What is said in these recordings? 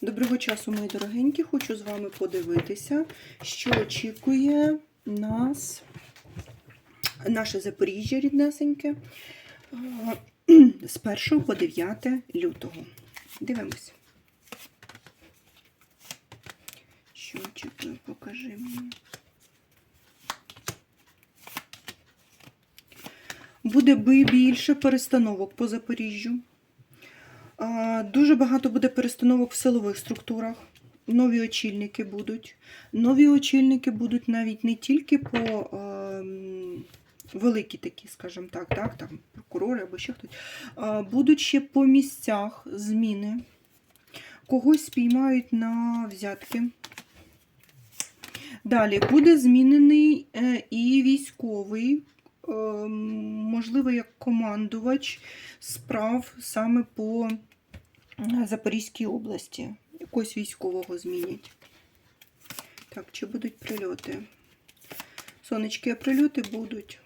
Доброго часу, мої дорогенькі. Хочу з вами подивитися, що очікує нас наше Запоріжжя ріднесеньке з 1 по 9 лютого. Дивимось. Що очікує, покажи мені. Буде би більше перестановок по Запоріжжю. Дуже багато буде перестановок в силових структурах. Нові очільники будуть. Нові очільники будуть навіть не тільки по ем, великі такі, скажімо так, так, там прокурори або ще хтось. А, будуть ще по місцях зміни. Когось спіймають на взятки. Далі буде змінений е, і військовий, е, можливо, як командувач справ саме по е, Запорізькій області. Якогось військового змінять. Так, чи будуть прильоти? Сонечки, а прильоти будуть.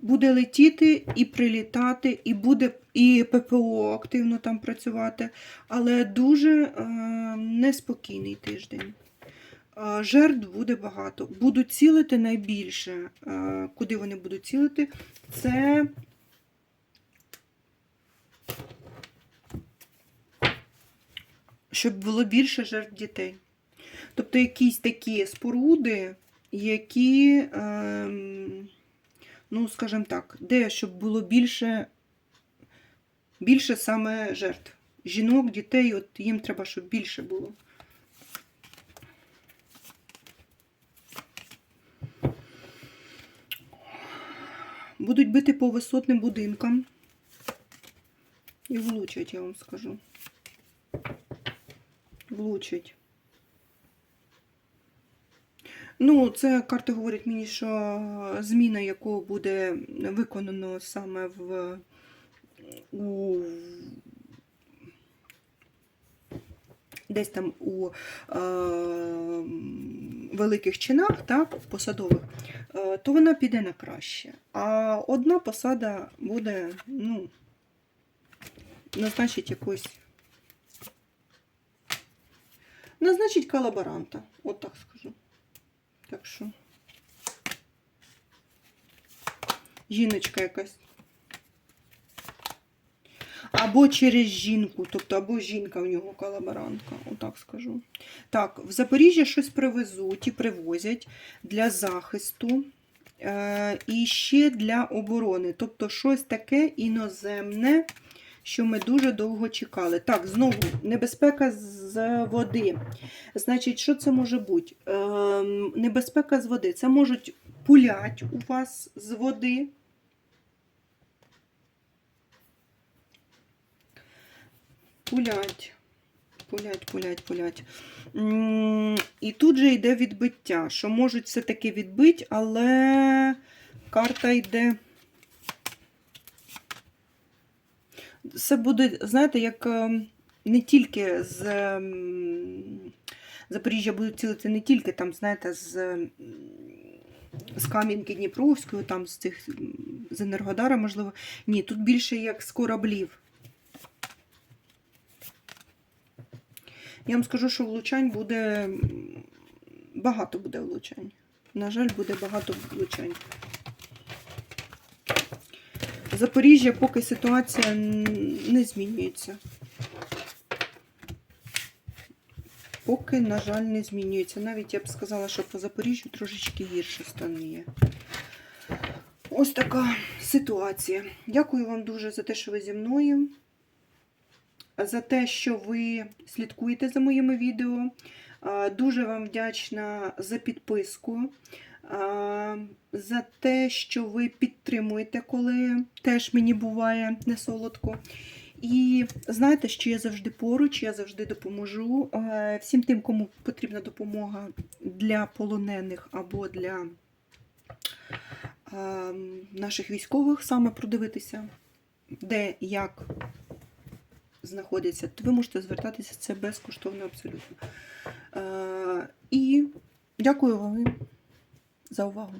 Буде летіти і прилітати, і буде і ППО активно там працювати, але дуже е, неспокійний тиждень. Жертв буде багато. Будуть цілити найбільше. Куди вони будуть цілити? Це щоб було більше жертв дітей. Тобто якісь такі споруди, які, ем, ну, скажімо так, де щоб було більше, більше саме жертв. Жінок, дітей, от їм треба, щоб більше було. Будуть бити по висотним будинкам. І влучать, я вам скажу. Влучать. Ну, це карти говорять мені, що зміна, яку буде виконано саме в у десь там у е, великих чинах, так, посадових, е, то вона піде на краще. А одна посада буде, ну, назначить якось. Назначить колаборанта, от так скажу. Так що. Жіночка якась. Або через жінку, тобто або жінка в нього колаборантка, отак скажу. Так, в Запоріжжя щось привезуть і привозять для захисту е, і ще для оборони. Тобто щось таке іноземне, що ми дуже довго чекали. Так, знову небезпека з води. Значить, що це може бути? Е, небезпека з води. Це можуть пулять у вас з води. Пулять, пулять, пулять, пулять. І тут же йде відбиття, що можуть все-таки відбити, але карта йде. Це буде, знаєте, як ем, не тільки з Запоріжжя будуть цілити не тільки там, знаєте, з, з Кам'янки Дніпровської, там з цих з Енергодара, можливо. Ні, тут більше як з кораблів. Я вам скажу, що влучань буде багато буде влучань. На жаль, буде багато влучань. Запоріжжя, поки ситуація не змінюється. Поки, на жаль, не змінюється. Навіть я б сказала, що по Запоріжжю трошечки гірше стан є. Ось така ситуація. Дякую вам дуже за те, що ви зі мною. За те, що ви слідкуєте за моїми відео. Дуже вам вдячна за підписку. За те, що ви підтримуєте, коли теж мені буває не солодко. І знаєте, що я завжди поруч, я завжди допоможу всім тим, кому потрібна допомога для полонених або для наших військових, саме продивитися, де як знаходяться, то ви можете звертатися це безкоштовно абсолютно. Е, І дякую вам за увагу.